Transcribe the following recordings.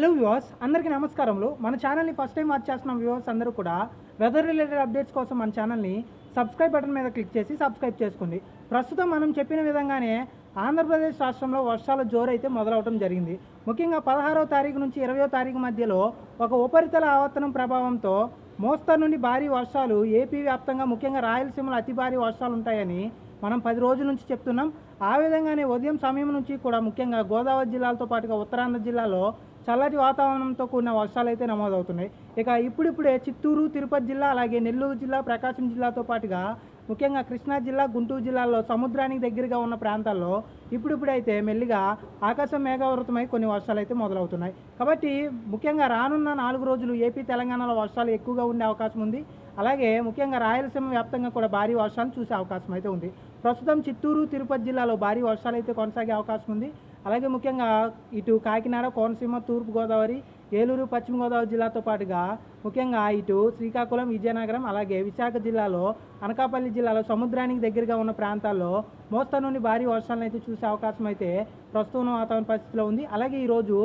Hello viewers అందరికీ నమస్కారములు. మన ఛానల్ని ఫస్ట్ టైం వాచ్ చేస్తున్న వ్యూవర్స్ అందరూ కూడా వెదర్ రిలేటెడ్ అప్డేట్స్ కోసం మన ఛానల్ని సబ్స్క్రైబ్ బటన్ మీద క్లిక్ చేసి సబ్స్క్రైబ్ చేసుకోండి. ప్రస్తుతం మనం చెప్పిన విధంగానే ఆంధ్రప్రదేశ్ రాష్ట్రంలో వర్షాల జోరైతే మొదలవటం జరిగింది. ముఖ్యంగా పదహారవ తారీఖు నుంచి ఇరవయో తారీఖు మధ్యలో ఒక ఉపరితల ఆవర్తనం ప్రభావంతో మోస్తరు నుండి భారీ వర్షాలు ఏపీ వ్యాప్తంగా ముఖ్యంగా రాయలసీమలో అతి భారీ వర్షాలు ఉంటాయని మనం పది రోజుల నుంచి చెప్తున్నాం. ఆ విధంగానే ఉదయం సమయం నుంచి కూడా ముఖ్యంగా గోదావరి జిల్లాలతో పాటుగా ఉత్తరాంధ్ర జిల్లాలో చల్లటి వాతావరణంతో కూడిన వర్షాలు అయితే నమోదవుతున్నాయి. ఇక ఇప్పుడిప్పుడే చిత్తూరు తిరుపతి జిల్లా అలాగే నెల్లూరు జిల్లా ప్రకాశం జిల్లాతో పాటుగా ముఖ్యంగా కృష్ణా జిల్లా గుంటూరు జిల్లాల్లో సముద్రానికి దగ్గరగా ఉన్న ప్రాంతాల్లో ఇప్పుడిప్పుడైతే మెల్లిగా ఆకాశం మేఘావృతమై కొన్ని వర్షాలు అయితే మొదలవుతున్నాయి. కాబట్టి ముఖ్యంగా రానున్న నాలుగు రోజులు ఏపీ తెలంగాణలో వర్షాలు ఎక్కువగా ఉండే అవకాశం ఉంది. అలాగే ముఖ్యంగా రాయలసీమ వ్యాప్తంగా కూడా భారీ వర్షాలు చూసే అవకాశం అయితే ఉంది. ప్రస్తుతం చిత్తూరు తిరుపతి జిల్లాలో భారీ వర్షాలు అయితే కొనసాగే అవకాశం ఉంది. అలాగే ముఖ్యంగా ఇటు కాకినాడ కోనసీమ తూర్పుగోదావరి ఏలూరు పశ్చిమ గోదావరి జిల్లాతో పాటుగా ముఖ్యంగా ఇటు శ్రీకాకుళం విజయనగరం అలాగే విశాఖ జిల్లాలో అనకాపల్లి జిల్లాలో సముద్రానికి దగ్గరగా ఉన్న ప్రాంతాల్లో మోస్తరు నుండి భారీ వర్షాలను అయితే చూసే అవకాశం అయితే ప్రస్తుతం వాతావరణ పరిస్థితిలో ఉంది. అలాగే ఈరోజు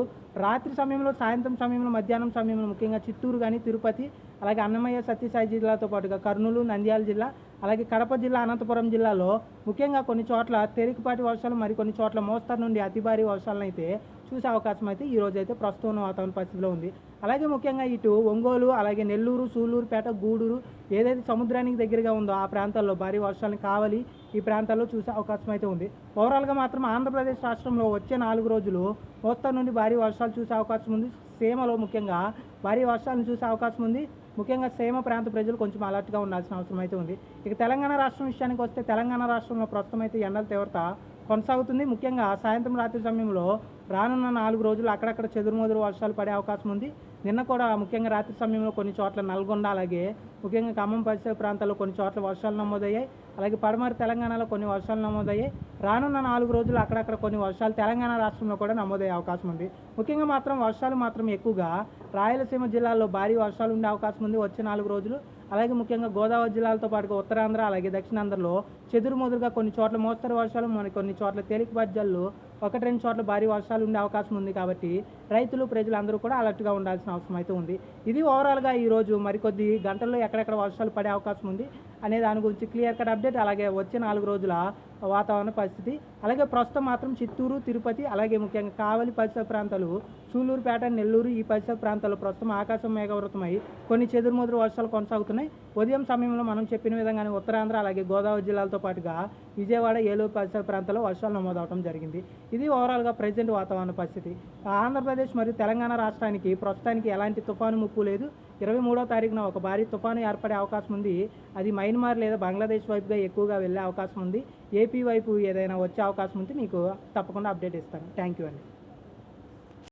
రాత్రి సమయంలో సాయంత్రం సమయంలో మధ్యాహ్నం సమయంలో ముఖ్యంగా చిత్తూరు కానీ తిరుపతి అలాగే అన్నమయ్య సత్యసాయి జిల్లాతో పాటుగా కర్నూలు నంద్యాల జిల్లా అలాగే కడప జిల్లా అనంతపురం జిల్లాలో ముఖ్యంగా కొన్ని చోట్ల తేలికపాటి వర్షాలు మరికొన్ని చోట్ల మోస్తరు నుండి అతి భారీ వర్షాలను అయితే చూసే అవకాశం అయితే ఈ రోజు అయితే ప్రస్తుతం వాతావరణ పరిస్థితిలో ఉంది. అలాగే ముఖ్యంగా ఇటు ఒంగోలు అలాగే నెల్లూరు సూలూరుపేట గూడూరు ఏదైతే సముద్రానికి దగ్గరగా ఉందో ఆ ప్రాంతాల్లో భారీ వర్షాలను కావాలి ఈ ప్రాంతాల్లో చూసే అవకాశం అయితే ఉంది. ఓవరాల్గా మాత్రం ఆంధ్రప్రదేశ్ రాష్ట్రంలో వచ్చే నాలుగు రోజులు మోస్తరు నుండి భారీ వర్షాలు చూసే అవకాశం ఉంది. సీమలో ముఖ్యంగా భారీ వర్షాలను చూసే అవకాశం ఉంది. ముఖ్యంగా సీమ ప్రాంత ప్రజలు కొంచెం అలర్ట్గా ఉండాల్సిన అవసరం అయితే ఉంది. ఇక తెలంగాణ రాష్ట్రం విషయానికి వస్తే తెలంగాణ రాష్ట్రంలో ప్రస్తుతం అయితే ఎండల తీవ్రత కొనసాగుతుంది. ముఖ్యంగా సాయంత్రం రాత్రి సమయంలో రానున్న నాలుగు రోజులు అక్కడక్కడ చెదురుమదురు వర్షాలు పడే అవకాశం ఉంది. నిన్న కూడా ముఖ్యంగా రాత్రి సమయంలో కొన్ని చోట్ల నల్గొండ అలాగే ముఖ్యంగా ఖమ్మం పరిసర ప్రాంతాల్లో కొన్ని చోట్ల వర్షాలు నమోదయ్యాయి. అలాగే పడమర తెలంగాణలో కొన్ని వర్షాలు నమోదయ్యాయి. రానున్న నాలుగు రోజులు అక్కడక్కడ కొన్ని వర్షాలు తెలంగాణ రాష్ట్రంలో కూడా నమోదయ్యే అవకాశం ఉంది. ముఖ్యంగా మాత్రం వర్షాలు మాత్రం ఎక్కువగా రాయలసీమ జిల్లాల్లో భారీ వర్షాలు ఉండే అవకాశం ఉంది. వచ్చే నాలుగు రోజులు అలాగే ముఖ్యంగా గోదావరి జిల్లాలతో పాటుగా ఉత్తరాంధ్ర అలాగే దక్షిణాంధ్రలో చెదురుమదురుగా కొన్ని చోట్ల మోస్తరు వర్షాలు మరి కొన్ని చోట్ల తేలికపాటి జల్లు ఒకటి రెండు చోట్ల భారీ వర్షాలు ఉండే అవకాశం ఉంది కాబట్టి రైతులు ప్రజలు అందరూ కూడా అలర్ట్గా ఉండాల్సిన అవసరం అయితే ఉంది. ఇది ఓవరాల్గా ఈరోజు మరికొద్ది గంటల్లో ఎక్కడెక్కడ వర్షాలు పడే అవకాశం ఉంది అనే దాని గురించి క్లియర్ కట్ అప్డేట్ అలాగే వచ్చే నాలుగు రోజుల వాతావరణ పరిస్థితి అలాగే ప్రస్తుతం మాత్రం చిత్తూరు తిరుపతి అలాగే ముఖ్యంగా కావలి పరిసర ప్రాంతాలు సూలూరుపేట నెల్లూరు ఈ పరిసర ప్రాంతాల్లో ప్రస్తుతం ఆకాశం మేఘవృతమై కొన్ని చెదురుమదురు వర్షాలు కొనసాగుతున్నాయి. ఉదయం సమయంలో మనం చెప్పిన విధంగానే ఉత్తరాంధ్ర అలాగే గోదావరి జిల్లాలతో పాటుగా విజయవాడ ఏలూరు పరిసర ప్రాంతాల్లో వర్షాలు నమోదవడం జరిగింది. ఇది ఓవరాల్గా ప్రజెంట్ వాతావరణ పరిస్థితి. ఆంధ్రప్రదేశ్ మరియు తెలంగాణ రాష్ట్రానికి ప్రస్తుతానికి ఎలాంటి తుఫాను ముప్పు లేదు. ఇరవై మూడో తారీఖున ఒక భారీ తుఫాను ఏర్పడే అవకాశం ఉంది. అది మైన్మార్ లేదా బంగ్లాదేశ్ వైపుగా ఎక్కువగా వెళ్ళే అవకాశం ఉంది. ఏపీ వైపు ఏదైనా వచ్చే అవకాశం ఉంటే మీకు తప్పకుండా అప్డేట్ ఇస్తాను. థ్యాంక్ యూ అండి.